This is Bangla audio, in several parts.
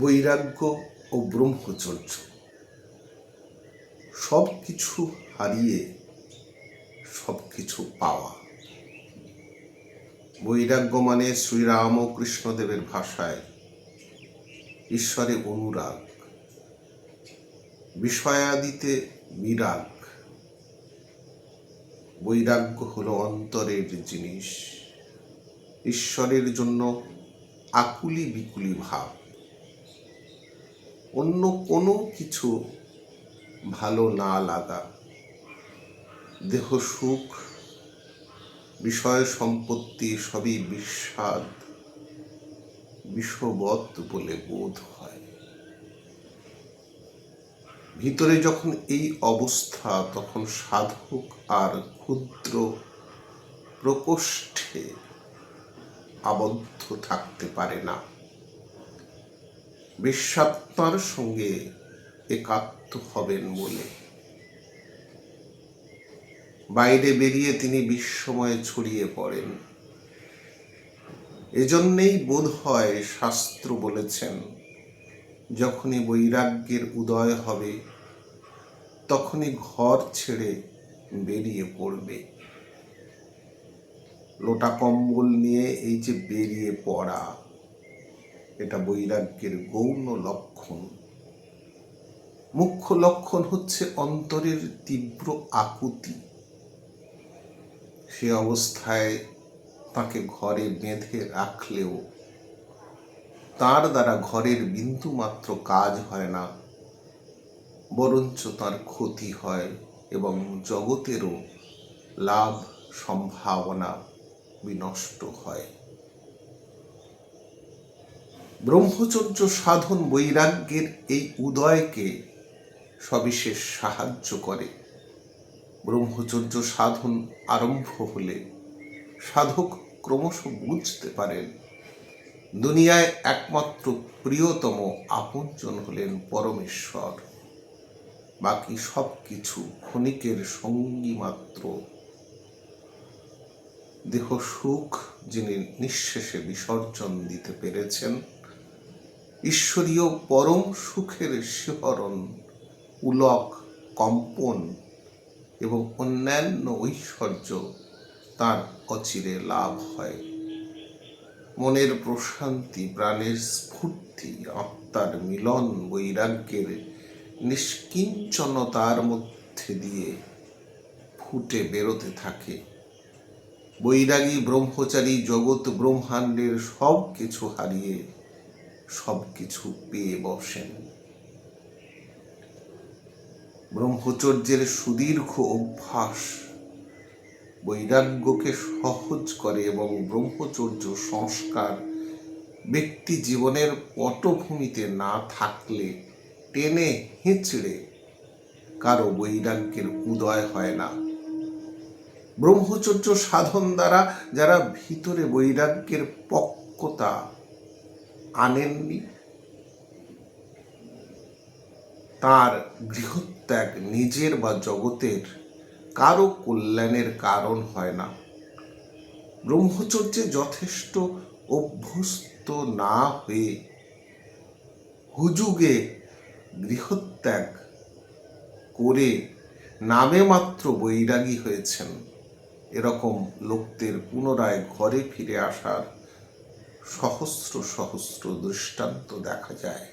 বৈরাগ্য ও ব্রহ্মচর্য। সব কিছু হারিয়ে সব কিছু পাওয়া। বৈরাগ্য মানে শ্রীরাম কৃষ্ণদেবের ভাষায় ঈশ্বরে অনুরাগ, বিষয়াদিতে বিরাগ। বৈরাগ্য হলো অন্তরের জিনিস, ঈশ্বরের জন্য আকুলি বিকুলি ভাব। অন্য কোনো কিছু ভালো না লাগা। দেহ সুখ, বিষয় সম্পত্তি সবই বিস্বাদ বিষবৎ বলে বোধ হয়। ভিতরে যখন এই অবস্থা, তখন সাধক আর ক্ষুদ্র প্রকোষ্ঠে আবদ্ধ থাকতে পারে না। বিশ্বাত্মার সঙ্গে একাত্ম হবেন বলে। বাইরে বেরিয়ে তিনি বিশ্বময়ে ছড়িয়ে পড়েন। এজন্যেই বোধ হয় শাস্ত্র বলেছেন, যখনই বৈরাগ্যের উদয় হবে, তখনই ঘর ছেড়ে বেরিয়ে পড়বে। লোটা কম্বল নিয়ে এই যে বেরিয়ে পড়া এটা বৈরাগ্যের গৌণ লক্ষণ। মুখ্য লক্ষণ হচ্ছে অন্তরের তীব্র আকুতি। সে অবস্থায় তাকে ঘরে বেঁধে রাখলেও তার দ্বারা ঘরের বিন্দু মাত্র কাজ হয় না, বরঞ্চ তার ক্ষতি হয় এবং জগতেরও লাভ সম্ভাবনা বিনষ্ট হয়। ব্রহ্মচর্য সাধন বৈরাগ্যের এই উদয়কে সবিশেষ সাহায্য করে। ব্রহ্মচর্য সাধন আরম্ভ হলে সাধক ক্রমশ বুঝতে পারেন। দুনিয়ায় একমাত্র প্রিয়তম আপনজন হলেন পরমেশ্বর। বাকি সব কিছু ক্ষণিকের সঙ্গী মাত্র। দেহ সুখ যিনি নিঃশেষে বিসর্জন দিতে পেরেছেন ঈশ্বরীয় পরম সুখের শিহরণ, উলক, কম্পন এবং অন্যান্য ঐশ্বর্য তার অচিরে লাভ হয়। মনের প্রশান্তি, প্রাণের স্ফূর্তি, আত্মার মিলন, বৈরাগ্যের নিষ্কিঞ্চনতার মধ্যে দিয়ে ফুটে বেরোতে থাকে। বৈরাগী ব্রহ্মচারী জগৎ ব্রহ্মাণ্ডের সব কিছু হারিয়ে সব কিছু পেয়ে বসেন। ব্রহ্মচর্যের সুদীর্ঘ অভ্যাস বৈরাগ্যকে সহজ করে এবং ব্রহ্মচর্য সংস্কার ব্যক্তি জীবনের পটভূমিতে না থাকলে টেনে হেঁচড়ে কারও বৈরাগ্যের উদয় হয় না। ব্রহ্মচর্য সাধন দ্বারা যারা ভিতরে বৈরাগ্যের পক্কতা আনেননি? তার গৃহত্যাগ নিজের বা জগতের কারও কল্যাণের কারণ হয় না। ব্রহ্মচর্যে যথেষ্ট অভ্যস্ত না হয়ে হুজুগে গৃহত্যাগ করে নামে মাত্র বৈরাগী হয়েছেন। এরকম লোকদের পুনরায় ঘরে ফিরে আসার সহস্র সহস্র দৃষ্টান্ত দেখা যায়।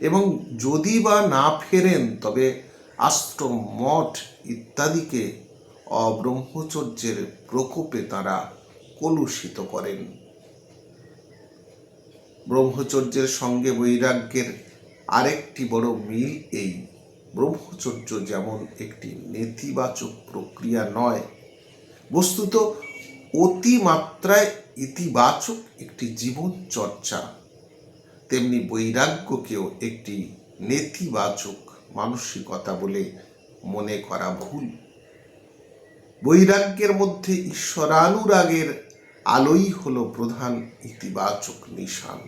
এবং যদি বা না ফেরেন, তবে আশ্রম, মঠ ইত্যাদিকে অব্রহ্মচর্যের প্রকোপে তারা কলুষিত করেন। ব্রহ্মচর্যের সঙ্গে বৈরাগ্যের আরেকটি বড় মিল এই। ব্রহ্মচর্য যেমন একটি নেতিবাচক প্রক্রিয়া নয়, বস্তুত অতিমাত্রায় ইতিবাচক একটি জীবন চর্চা তেমনি বৈরাগ্যকেও একটি নেতিবাচক মানসিকতা বলে মনে করা ভুল। বৈরাগ্যের মধ্যে ঈশ্বরানুরাগের আলোই হল প্রধান ইতিবাচক নিশান।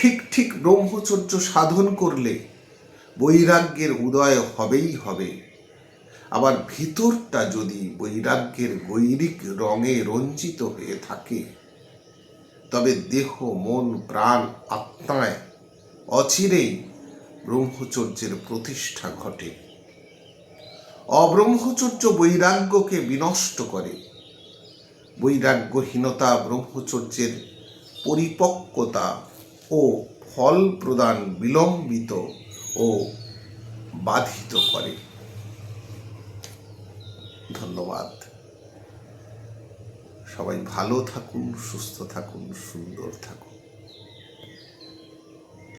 ঠিক ঠিক ব্রহ্মচর্য সাধন করলে বৈরাগ্যের উদয় হবেই হবে। আবার ভিতরটা যদি বৈরাগ্যের গৈরিক রঙে রঞ্জিত হয়ে থাকে, তবে দেহ, মন, প্রাণ, আত্মায় অচিরেই ব্রহ্মচর্যের প্রতিষ্ঠা ঘটে। অব্রহ্মচর্য বৈরাগ্যকে বিনষ্ট করে। বৈরাগ্যহীনতা ব্রহ্মচর্যের পরিপক্কতা ও ফল প্রদান বিলম্বিত ও বাধিত করে। ধন্যবাদ। সবাই ভালো থাকুন সুস্থ থাকুন সুন্দর থাকুন।